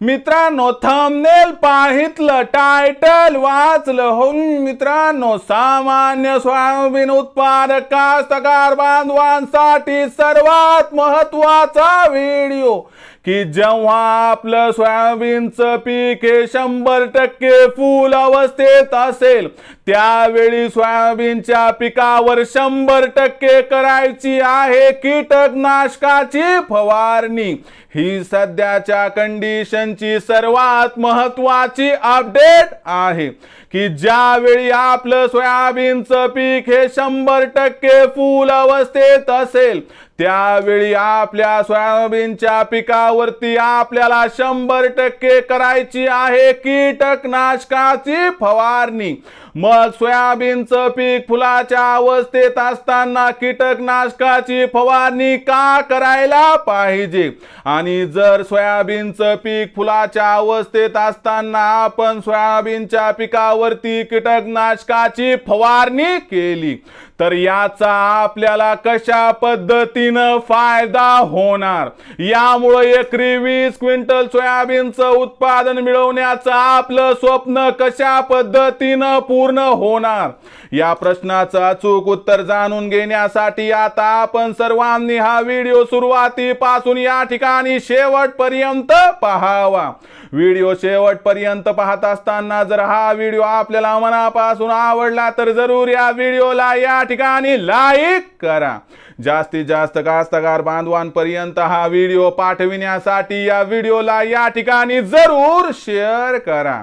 मित्रांनो thumbnail पाहितलं title वाचलं हो मित्रांनो सामान्य सोयाबीन उत्पादक कास्तकार बांधवांसाठी सर्वात महत्त्वाचा व्हिडिओ की जेव्हा आपलं सोयाबीनचं पीक हे शंभर टक्के फुल अवस्थेत असेल त्यावेळी सोयाबीनच्या पिकावर शंभर टक्के करायची आहे कीटकनाशकाची फवारणी. ही सध्याच्या कंडिशनची सर्वात महत्वाची अपडेट आहे की ज्यावेळी आपलं सोयाबीनचं पीक हे शंभर टक्के फुल अवस्थेत असेल त्यावेळी आपल्या सोयाबीनच्या पिकावरती आपल्याला शंभर टक्के करायची आहे कीटकनाशकाची फवारणी. मग सोयाबीनचं पीक फुलाच्या अवस्थेत असताना कीटकनाशकाची फवारणी का करायला पाहिजे? आणि जर सोयाबीनचं पीक फुलाच्या अवस्थेत असताना आपण सोयाबीनच्या पिकावरती कीटकनाशकाची फवारणी केली तर याचा आपल्याला कशा पद्धतीनं फायदा होणार? यामुळं एकरी वीस क्विंटल सोयाबीनचं उत्पादन मिळवण्याचं आपलं स्वप्न कशा पद्धतीनं पूर्ण होणार? या प्रश्नाचं अचूक उत्तर जाणून घेण्यासाठी आता आपण सर्वांनी हा व्हिडिओ सुरुवातीपासून या ठिकाणी शेवटपर्यंत पहावा. व्हिडिओ शेवटपर्यंत पाहत असताना जर हा व्हिडिओ आपल्याला मनापासून आवडला तर जरूर या व्हिडिओला या ठिकाणी लाईक करा. जास्तीत जास्त कास्तकार बांधवांपर्यंत हा व्हिडिओ पाठविण्यासाठी या व्हिडिओला या ठिकाणी जरूर शेअर करा.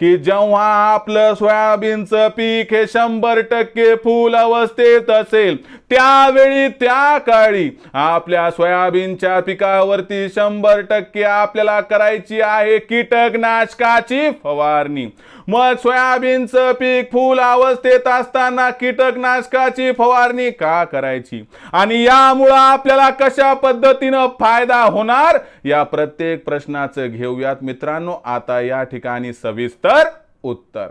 की जेव्हा आपलं सोयाबीनचं पीक हे शंभर टक्के फुल अवस्थेत असेल त्यावेळी त्या काळी आपल्या सोयाबीनच्या पिकावरती शंभर टक्के आपल्याला करायची आहे कीटकनाशकाची फवारणी. मग सोयाबीनचं पीक फुल अवस्थेत असताना कीटकनाशकाची फवारणी का करायची? आणि यामुळं आपल्याला कशा पद्धतीनं फायदा होणार? या प्रत्येक प्रश्नाचं घेऊयात मित्रांनो. आता या ठिकाणी सविस्तर उत्तर.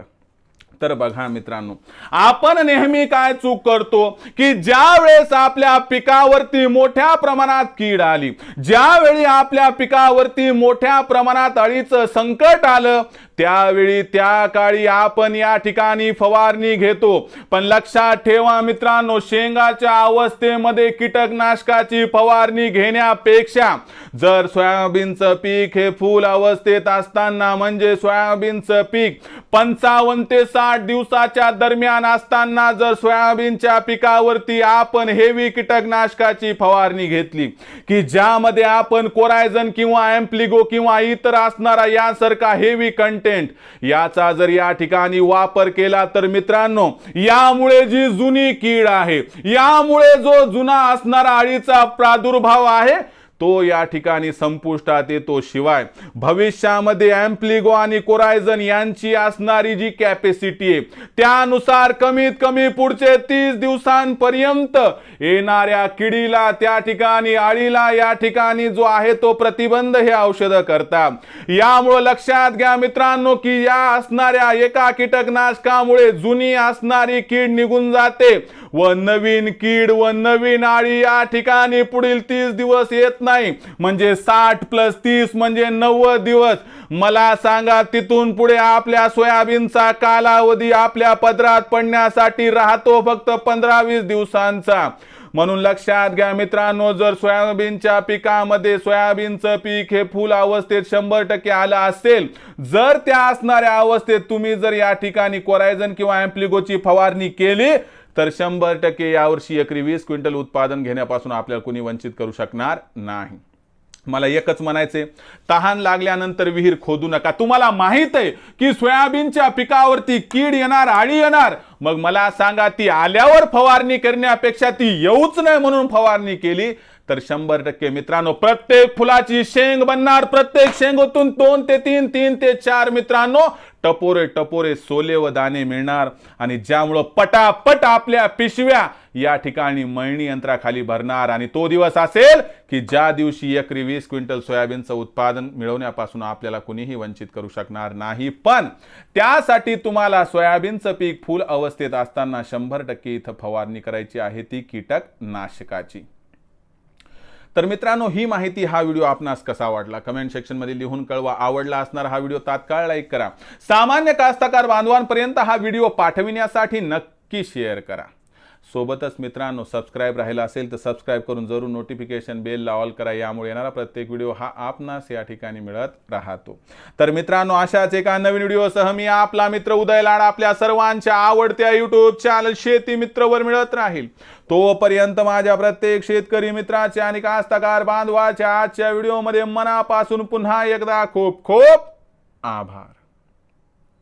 तर बघा मित्रांनो आपण नेहमी काय चूक करतो? की ज्या वेळेस आपल्या पिकावरती मोठ्या प्रमाणात कीड आली ज्यावेळी आपल्या पिकावरती मोठ्या प्रमाणात अळीचं संकट आलं त्यावेळी त्या काळी आपण या ठिकाणी फवारणी घेतो. पण लक्षात ठेवा मित्रांनो शेंगाच्या अवस्थेमध्ये कीटकनाशकाची फवारणी घेण्यापेक्षा जर सोयाबीनचं पीक हे फुल अवस्थेत असताना म्हणजे सोयाबीनचं पीक पंचावन्न ते साठ दिवसाच्या दरम्यान असताना जर सोयाबीनच्या पिकावरती आपण हेवी कीटकनाशकाची फवारणी घेतली की ज्यामध्ये आपण कोरायझन किंवा एम्प्लिगो किंवा इतर असणारा यासारखा हेवी कंटेंट याचा जर या ठिकाणी वापर केला तर मित्रांनो यामुळे जी जुनी कीड आहे यामुळे जो जुना असणारा अळीचा प्रादुर्भाव आहे तो या ठिकाणी संपुष्टात येतो शिवाय. भविष्यामध्ये अँप्लिगो आणि कोरायझन यांची असणारी जी कॅपॅसिटी आहे त्यानुसार कमीत कमी पुढचे तीस दिवसांपर्यंत येणाऱ्या किडीला त्या ठिकाणी आळीला या ठिकाणी जो आहे तो प्रतिबंध हे औषधं करतात. यामुळं लक्षात घ्या मित्रांनो की या असणाऱ्या एका कीटकनाशकामुळे जुनी असणारी कीड निघून जाते व नवीन कीड व नवीन आळी या ठिकाणी पुढील तीस दिवस येत नाही. म्हणजे साठ प्लस तीस म्हणजे नव्वद दिवस. मला सांगा तिथून पुढे आपल्या सोयाबीनचा कालावधी आपल्या पदरात पडण्यासाठी राहतो फक्त पंधरा वीस दिवसांचा. म्हणून लक्षात घ्या मित्रांनो जर सोयाबीनच्या पिकामध्ये सोयाबीनचं पीक हे फुल अवस्थेत शंभर टक्के आलं असेल जर त्या असणाऱ्या अवस्थेत तुम्ही जर या ठिकाणी कोरायझन किंवा एम्प्लिगोची फवारणी केली तर शंभर टक्के यावर्षी एकरी वीस क्विंटल उत्पादन घेण्यापासून आपल्याला कुणी वंचित करू शकणार नाही. मला एकच म्हणायचे तहान लागल्यानंतर विहीर खोदू नका. तुम्हाला माहीत आहे की सोयाबीनच्या पिकावरती कीड येणार आळी येणार. मग मला सांगा ती आल्यावर फवारणी करण्यापेक्षा ती येऊच नाही म्हणून फवारणी केली. तर शंभर टक्के मित्रांनो प्रत्येक फुलाची शेंग बनणार. प्रत्येक शेंगोतून दोन ते तीन तीन ते चार मित्रांनो टपोरे टपोरे सोले व दाणे मिळणार. आणि ज्यामुळं पटापट आपल्या पिशव्या या ठिकाणी मळणी यंत्राखाली भरणार. आणि तो दिवस असेल की ज्या दिवशी एकरी वीस क्विंटल सोयाबीनचं उत्पादन मिळवण्यापासून आपल्याला कुणीही वंचित करू शकणार नाही. पण त्यासाठी तुम्हाला सोयाबीनचं पीक फुल अवस्थेत असताना शंभर टक्के इथं फवारणी करायची आहे ती कीटक नाशकाची तर मित्रांनो ही माहिती हा व्हिडिओ आपणास कसा वाटला? कमेंट सेक्शनमध्ये लिहून कळवा. आवडला असणार हा व्हिडिओ तात्काळ लाईक करा. सामान्य कास्तकार बांधवांपर्यंत हा व्हिडिओ पाठविण्यासाठी नक्की शेअर करा. सोबतच मित्रांनो सबस्क्राईब राहिला असेल तर सबस्क्राईब करून जरूर नोटिफिकेशन बेल ऑल करा. यामुळे येणारा प्रत्येक व्हिडिओ हा आपणास या ठिकाणी मिळत राहतो. तर मित्रांनो अशाच एका नवीन व्हिडिओसह मी आपला मित्र उदय लाड आपल्या सर्वांच्या आवडत्या युट्यूब चॅनल शेती मित्रवर मिळत राहील. तोपर्यंत माझ्या प्रत्येक शेतकरी मित्राच्या आणि कास्तकार बांधवाच्या आजच्या व्हिडिओमध्ये मनापासून पुन्हा एकदा खूप खूप आभार.